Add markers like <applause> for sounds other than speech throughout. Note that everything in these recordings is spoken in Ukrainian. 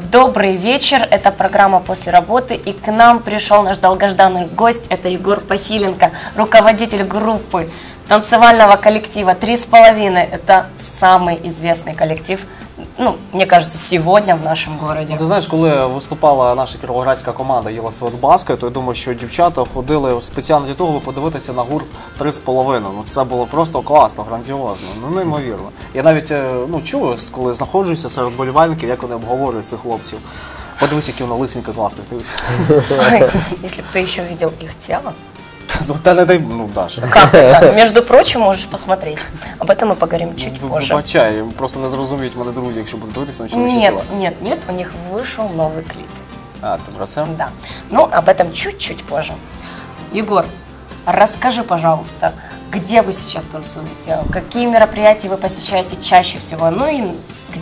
Добрый вечер, это программа «После работы», и к нам пришел наш долгожданный гость, это Егор Пахиленко, руководитель группы танцевального коллектива «Три с половиной». Это самый известный коллектив, ну, мне кажется, сегодня в нашем городе. Ну, Ти знаєш, коли виступала наша кіровоградська команда Єлисавет Баскет, то я думаю, що дівчата ходили спеціально для того, аби подивитися на гурт три з половиною. Ну це було просто класно, грандіозно, ну неймовірно. Я навіть е, ну чую, коли знаходжуся серед болівальників, як вони обговорюють цих хлопців. Подивись, які воно лисенька класне. Дивись. Если бы ты еще видел их тело. <laughs> Ну та не дай, ну Даша. Как <laughs> это? Между прочим, можешь посмотреть. Об этом мы поговорим чуть Ви- позже. Вибачай, просто не зрозуміють мене друзі, якщо будуть дивитися на чоловічі Нет, тіла. нет, нет, у них вышел новый клип. А, ти про це? Да. Ну, об этом чуть-чуть позже. Егор, расскажи, пожалуйста, где вы сейчас танцуете? Какие мероприятия вы посещаете чаще всего? Ну и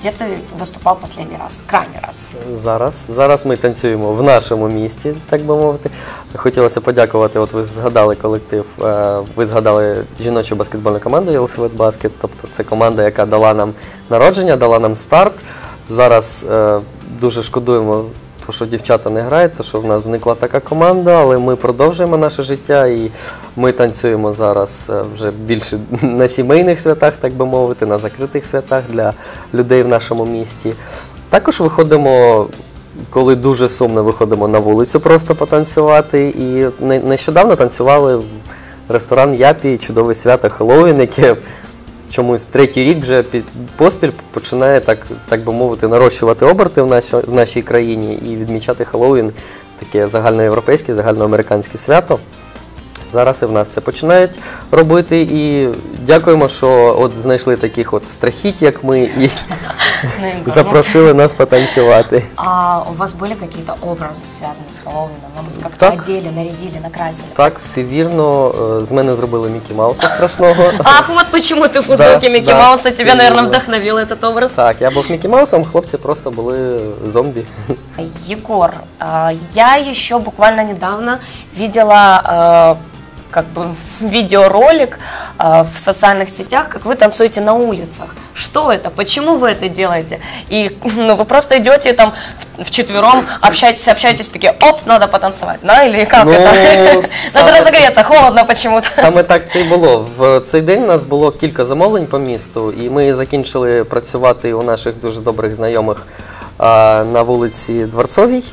где ти виступав останній раз, крайній раз? Зараз. Зараз ми танцюємо в нашому місті, так би мовити. Хотілося подякувати. От ви згадали колектив. е, Ви згадали жіночу баскетбольну команду Єлсовет Баскет. Тобто це команда, яка дала нам народження, дала нам старт. Зараз е, дуже шкодуємо, то, що дівчата не грають, то що в нас зникла така команда, але ми продовжуємо наше життя і ми танцюємо зараз е, вже більше <laughs> на сімейних святах, так би мовити, на закритих святах для людей в нашому місті. Також виходимо, коли дуже сумно, виходимо на вулицю просто потанцювати. І не- нещодавно танцювали в ресторан Япі, чудове свято Хеллоуін, яке чомусь третій рік вже поспіль починає так, так би мовити, нарощувати оберти в, нашій, в нашій країні і відмічати Хеллоуін, таке загальноєвропейське, загальноамериканське свято. Зараз і в нас це починають робити. І дякуємо, що от знайшли таких от страхіть, як ми, і <laughs> запросили нас потанцювати. А у вас были какие-то образы, связанные с Хэллоуином? Нам вас как-то Так. одели, нарядили, накрасили? Так, все вірно. Е, З мене зробили Мікі Мауса страшного. <laughs> Ах, вот почему ты в футболке Да, Микки да, Мауса, тебя, наверное, именно. вдохновил этот образ. Так, я був Мікі Маусом, хлопці просто були зомбі. Егор, а, я еще буквально недавно видела э, как бы <laughs> видеоролик э, в социальных сетях, как вы танцуете на улицах. Что это? Почему вы это делаете? И <laughs> ну, вы просто идете там в- вчетвером, общаетесь, общаетесь, такие, оп, надо потанцевать, да? Или как Ну, это? Надо <laughs> саме- разогреться, холодно почему-то. Саме так це і було. В цей день у нас було кілька замовлень по місту, і ми закінчили працювати у наших дуже добрих знайомих а, на вулиці Дворцовій.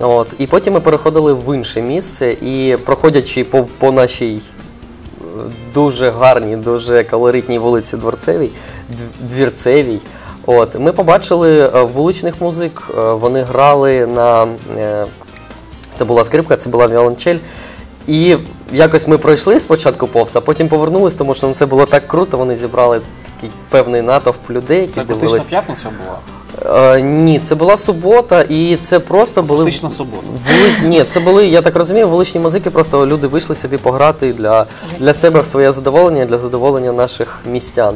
От, і потім ми переходили в інше місце і проходячи по, по нашій е, дуже гарній, дуже колоритній вулиці Дворцевій, Дв- Двірцевій. От, ми побачили е, вуличних музик, е, вони грали на. е, Це була скрипка, це була віолончель. І якось ми пройшли спочатку повз, а потім повернулись, тому що ну, це було так круто. Вони зібрали такий певний натовп людей, які Це акустична п'ятниця була. Е, ні, це була субота, і це просто були Акустична субота. Вули... Ні, це були, я так розумію, вуличні музики, просто люди вийшли собі пограти для, для себе в своє задоволення, для задоволення наших містян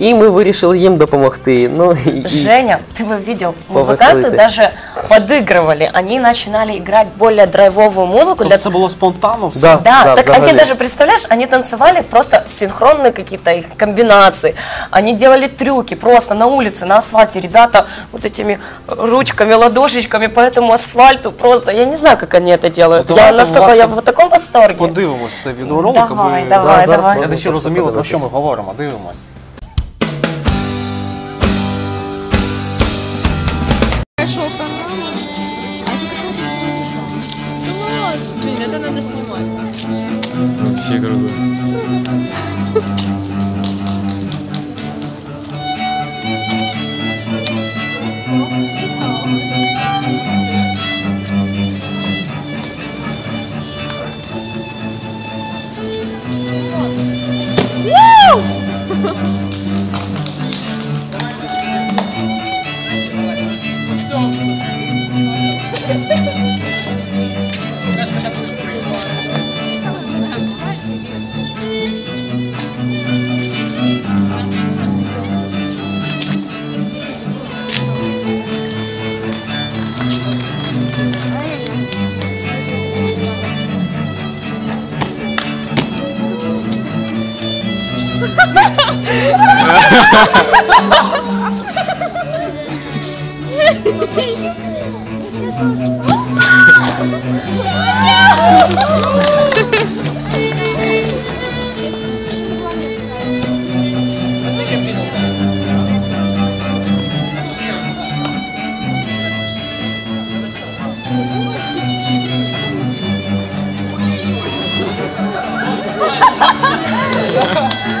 І ми вирішили їм допомогти. Ну, і, і... Женя, ты бы видел, музыканты Повеселите. даже подыгрывали. Они начинали играть более драйвовую музыку Тобто для це було спонтанно все? Да. Да, так взагалі. они даже, представляешь, они танцевали просто синхронные какие-то их комбинации. Они делали трюки просто на улице, на асфальте. Ребята вот этими ручками, ладошечками по этому асфальту просто, я не знаю, как они это делают. Ну, я давайте, настолько, я власне, в таком восторге. Подивимось це відеоролик, Давай, аби давай, зараз давай. можна глядачі розуміли, про що ми подивитися. говоримо. Дивимось. Шоу программа. А это какая-то шоу. Да ладно. Блин, это надо снимать. Вообще круто. Ha ha ha!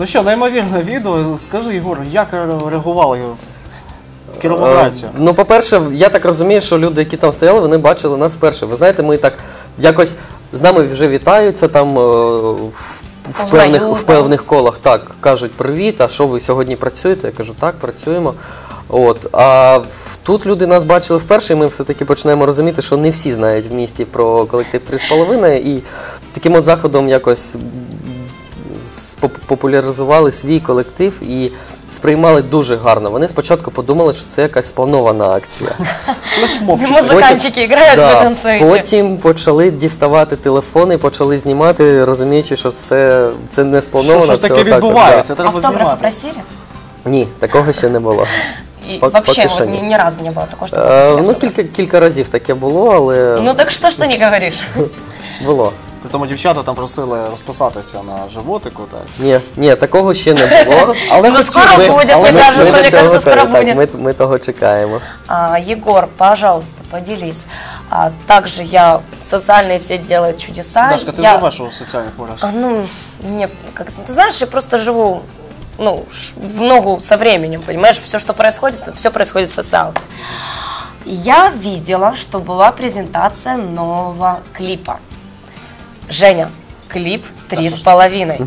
Ну що, неймовірне відео. Скажи, Ігор, як реагували кіровоградці? Е, Ну, по-перше, я так розумію, що люди, які там стояли, вони бачили нас вперше. Ви знаєте, ми так якось з нами вже вітаються там е, в, в, певних, в певних колах. Так, кажуть, привіт, а що ви сьогодні працюєте? Я кажу, так, працюємо. От, а в- тут люди нас бачили вперше, і ми все-таки починаємо розуміти, що не всі знають в місті про колектив 3,5. І таким от заходом якось популяризували свій колектив і сприймали дуже гарно. Вони спочатку подумали, що це якась спланована акція. Музиканчики грають на танцюють. Потім почали діставати телефони, почали знімати, розуміючи, що це, це не сплановано. Що ж таке відбувається? Треба просили? Ні, такого ще не було И Пок- вообще поки що вот, ни, ні. ни разу не было такого, что Е, попросили ну, автограф. кілька, кілька разів таке було, але Ну так что ж ты не говоришь? <laughs> було. При тому дівчата там просили розписатися на животику. Так. Ні, ні, такого ще не було. <laughs> Але Ну, скоро хотіли. буде, Але мне ми кажется, Ми хотіли. до мне цього кажется, скоро готові, так, будет. ми, ми того чекаємо. А, Егор, пожалуйста, поделись. А, также я социальные сети делают чудеса. Дашка, ти я, живеш у соціальних мережах? А, Ну, мне как ты знаешь, я просто живу ну, в ногу со временем, понимаешь, все, что происходит, все происходит в социалке. Я видела, что была презентация нового клипа. Женя, клип три с половиной.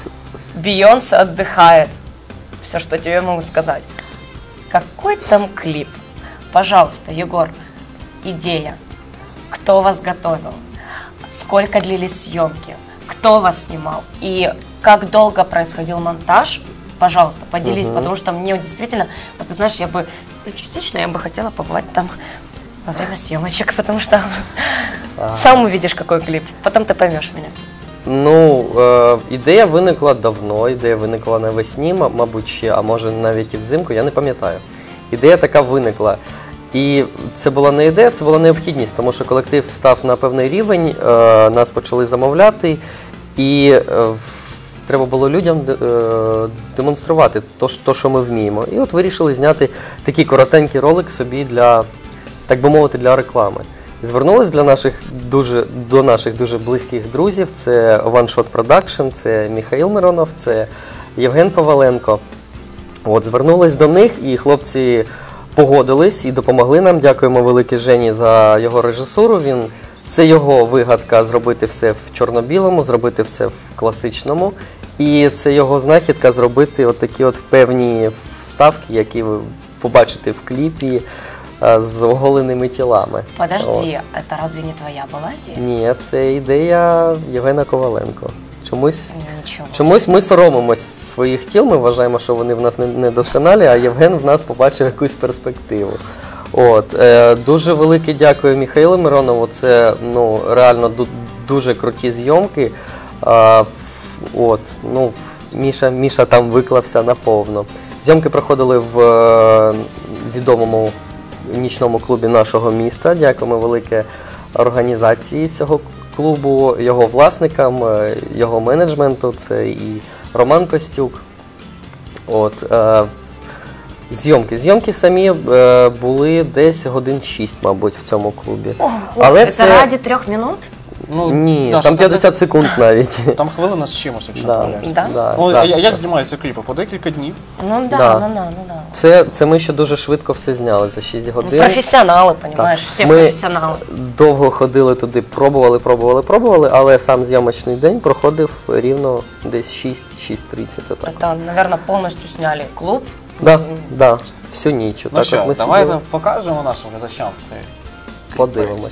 <laughs> Бейонсе отдыхает. Все, что тебе могу сказать. Какой там клип? Пожалуйста, Егор, идея. Кто вас готовил? Сколько длились съемки? Кто вас снимал? И как долго происходил монтаж? Пожалуйста, поделись, потому что мне действительно, вот ты знаешь, я бы, ну, частично я бы хотела побывать там во время съемочек, потому что сам увидишь, какой клип, потом ты поймешь меня. Ну, е, ідея виникла давно, ідея виникла навесні, ма- мабуть, ще, а може навіть і взимку, я не пам'ятаю. Ідея така виникла. І це була не ідея, це була необхідність, тому що колектив став на певний рівень, е, нас почали замовляти, і е, треба було людям е, демонструвати то, що- ми вміємо. І от вирішили зняти такий коротенький ролик собі для, так би мовити, для реклами. Звернулись для наших дуже до наших дуже близьких друзів. Це One Shot Production, це Михаїл Миронов, це Євген Коваленко. От звернулись до них, і хлопці погодились і допомогли нам. Дякуємо велике Жені за його режисуру. Він це його вигадка зробити все в чорно-білому, зробити все в класичному. І це його знахідка зробити отакі от певні вставки, які ви побачите в кліпі е, з оголеними тілами. Подожди, это разве не твоя была идея? Ні, це ідея Євгена Коваленко. Чомусь, чомусь ми соромимось своїх тіл, ми вважаємо, що вони в нас не- недосконалі, а Євген в нас побачив якусь перспективу. От, е, дуже велике дякую Михайлу Миронову. Це ну, реально дуже круті зйомки. Ф- от, ну, Міша, Міша там виклався наповно. Зйомки проходили в е, відомому нічному клубі нашого міста. Дякуємо велике організації цього клубу, його власникам, е, його менеджменту. Це і Роман Костюк. От, е, зйомки. Зйомки самі е, були десь годин 6, мабуть, в цьому клубі. Але це, це раді трьох минут? Ну, ні, Даша, там 50 секунд навіть. Там хвилина з чимось, якщо не Да, помиляюсь. Да? да, Ну, да. а як знімаються кліпи? По декілька днів. Ну да, Да. ну да, ну да. Це, це ми ще дуже швидко все зняли за 6 Ну, годин. профессионалы, понимаешь, все Ми профессионалы. довго ходили туди, пробували, пробували, пробували, але сам зйомочний день проходив рівно десь 6-6.30. Отак. Это, наверное, полностью сняли клуб. Да, да, всю ніч. Ну Отак що, от ми давайте сиділи, покажемо нашим глядачам цей кліп. подивимось.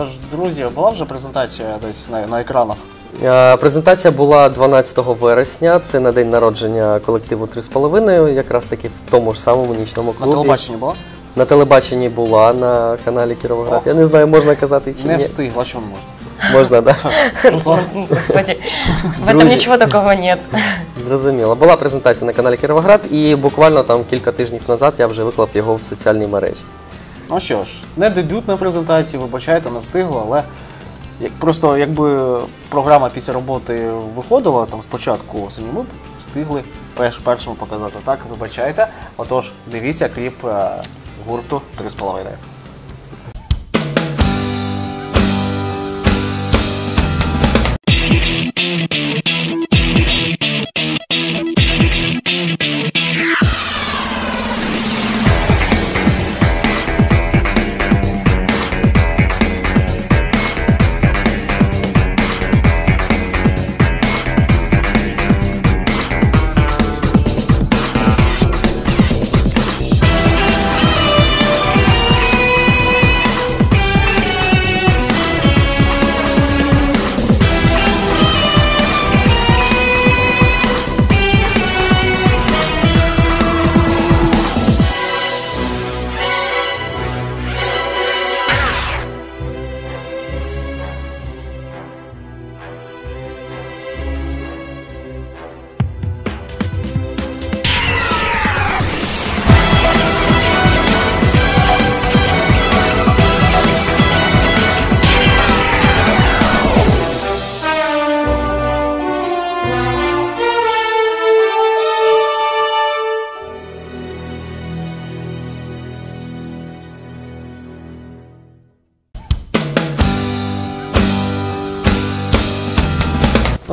Отож, друзі, була вже презентація десь на, на екранах. Е, Презентація була 12 вересня. Це на день народження колективу 3,5, якраз таки в тому ж самому нічному На телебаченні була? На телебаченні була на каналі Кіровоград. Я не знаю, можна казати чи Не ні. встигла, чому можна? Можна, так. Господи, в этом ничего такого нет. Зрозуміло. Була презентація на каналі Кіровоград, і буквально там кілька тижнів назад я вже виклав його в соціальній мережі. Ну що ж, не дебютна презентація, вибачайте, не встигла, але як, просто якби програма після роботи виходила там спочатку осені, ми б встигли перш, першому показати. Так, вибачайте. Отож, дивіться кліп е, гурту 3,5.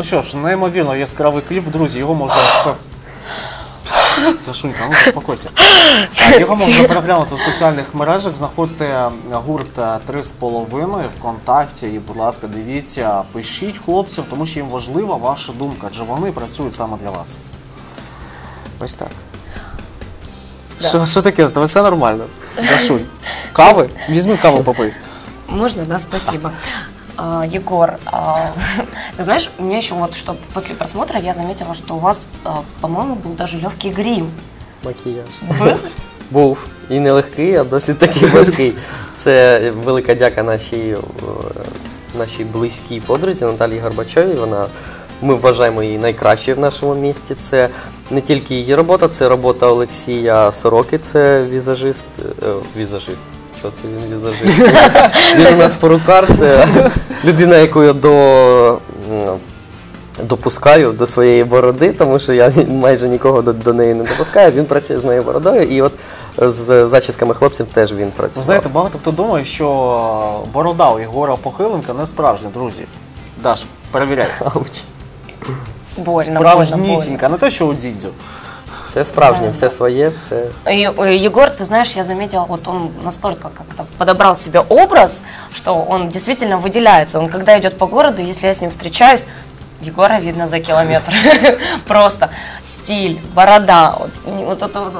Що ж, неймовірно яскравий кліп, друзі, його можна. Дашунька, ну заспокойся. Його можна переглянути в соціальних мережах. Знаходьте гурт е, три з половиною ВКонтакті і, будь ласка, дивіться, пишіть хлопцям, тому що їм важлива ваша думка, адже вони працюють саме для вас. Ось так. Що, що таке? З тобою все нормально? Дашунь. Кави? Візьми каву попий. Можно, да, спасибо. А, Егор, а, <laughs> ты знаешь, у меня еще вот что после просмотра я заметила, что у вас, а, по-моему, был даже легкий грим. Макіяж. Був. І не легкий, а досить таки <laughs> важкий. Це велика дяка нашій, е, нашій близькій подрузі Наталії Горбачовій. Вона, ми вважаємо її найкращою в нашому місті. Це не тільки її робота, це робота Олексія Сороки, це візажист. е, візажист. Що це він візажист? Він у нас порукар, це людина, яку я до. допускаю до своєї бороди, тому що я майже нікого до, до неї не допускаю. Він працює з моєю бородою, і от з зачісками хлопців теж він Ви працює. знаєте, багато хто думає, що борода у Єгора Похиленка не справжня, друзі. Даш, перевіряй. Ауч. Больно, больно, больно. Справжнісінька, не те, що у дідзю. Все справжнє, все своє, все. И, э, Егор, ты знаешь, я заметила, вот он настолько как-то подобрал себе образ, что он действительно выделяется. Он когда идет по городу, если я с ним встречаюсь, Егора видно за километр. <laughs> Просто стиль, борода, вот, не- вот это вот.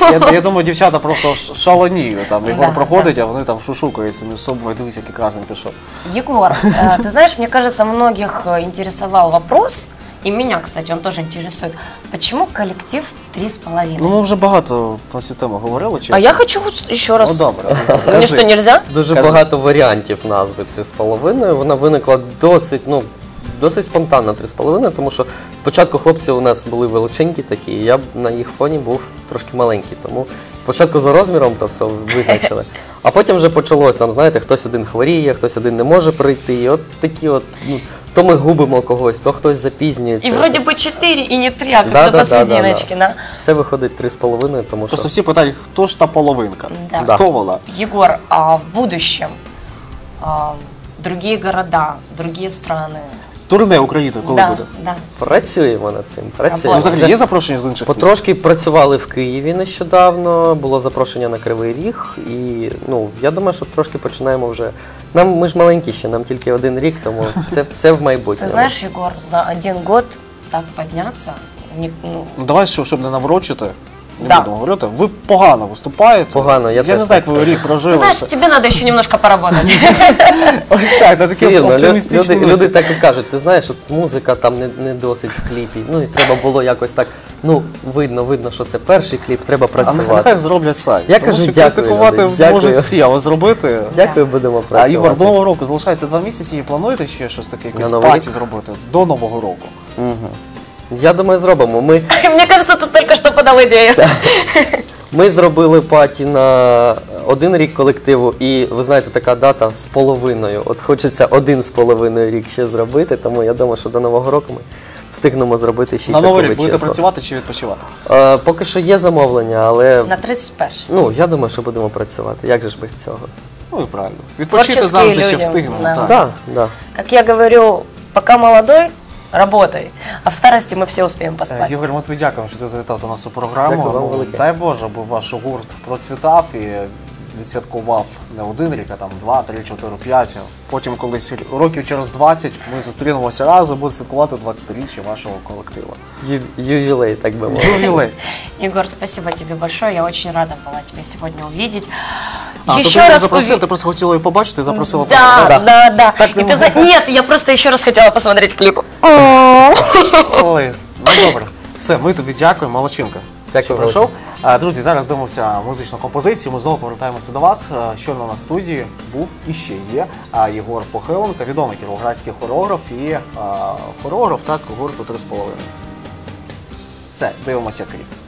Я, я, я думаю, дівчата просто ш- шаленіють. Там Єгор Да, проходить, а вони там шушукаються між собою, дивись, який красний пішов. Егор, э, ты знаешь, мне кажется, многих э, интересовал вопрос, и меня, кстати, он тоже интересует. Почему коллектив три с половиной? Ну, ми вже багато на цю тему говорили, чесно. а я хочу еще раз. Ну, добре. <laughs> Мне Кажи. что, нельзя? Дуже Кажи. багато варіантів назви 3,5. Вона виникла досить, ну, досить спонтанно 3,5, тому що спочатку хлопці у нас були величенькі такі, і я б на їх фоні був трошки маленький. Тому спочатку за розміром то все визначили. <laughs> А потім вже почалось там, знаєте, хтось один хворіє, хтось один не може прийти. І от такі от, ну, то ми губимо когось, то хтось запізнюється. И вроде бы четыре, и не три, а Да, как-то да, да, посерединочке, да? Все виходить 3,5, тому що Просто всі питають, хто ж та половинка? Да. Да. Хто вона? Егор, а в будущем а, другие города, другие страны? Турне України коли да, буде? да. працюємо над цим. Ну, взагалі є запрошення з інших міст? Потрошки працювали в Києві нещодавно, було запрошення на Кривий Ріг, і ну я думаю, що трошки починаємо вже. Нам ми ж маленькі ще, нам тільки один рік, тому <laughs> це все в Ты майбутньому. знаешь, Егор, за один год так подняться, не- ну, Ну, давай, щоб, щоб не наврочити, не Да. будемо говорити. Ви погано виступаєте. Погано, я я теж не знаю, так як ви рік прожили. знаешь, все. тебе надо еще немножко поработать. <laughs> Ось так, на такі Серйозно, лю- оптимістичні люди, люди так і кажуть, ти знаєш, от музика там не, не досить в кліпі. Ну і треба було якось так. Ну, видно, видно, що це перший кліп, треба А нехай- працювати. нехай зроблять сайт. Я Тому кажу, що дякую, критикувати люди, дякую. можуть всі, але зробити. Дякую, будемо А працювати. Ігор, до нового року залишається два місяці і плануєте ще щось таке, новий паті рік? зробити до нового року. Я думаю, зробимо. Ми <laughs> Мне кажется, ты только что подал идею. Ми зробили паті на один рік колективу, і ви знаєте, така дата з половиною. От хочеться один з половиною рік ще зробити, тому я думаю, що до Нового року ми встигнемо зробити ще й На таку новий рік будете вечірку. працювати чи відпочивати? Е, поки що є замовлення, але На 31 ну я думаю, що будемо працювати. Як же ж без цього? Ну і правильно. Відпочити Творчі завжди ще люди, встигнемо. да. так. Так, да. Как я говорю, пока молодой, работай, а в старости мы все успеем Е, поспать. Ігор, ми тобі дякуємо, що ти завітав до нас у програму. Дякую вам Ну, велике. Дай Боже, аби ваш гурт процвітав і відсвяткував не один рік, а там два, три, чотири, п'ять. Потім колись років через 20 ми зустрінемося разом, буде святкувати 20-річчя вашого колективу. Ю- ювілей, так би мовити. Ювілей. Егор, спасибо тебе большое. Я очень рада была тебя сегодня увидеть. А, то еще ти мене раз запросив, уви- ти просто хотіла її побачити, запросила Да, побачити. да, да. Так не И ты зна- Нет, я просто еще раз хотела посмотреть клип. Ой, ну добре. Все, ми тобі дякуємо, молодчинка. Дякую що велике. прийшов. Друзі, зараз дивимося музичну композицію. Ми знову повертаємося до вас. Е, Щойно на студії був і ще є Єгор Похиленко, відомий кіровоградський хореограф і а, хореограф так гурту 3,5. Все, дивимося кліп.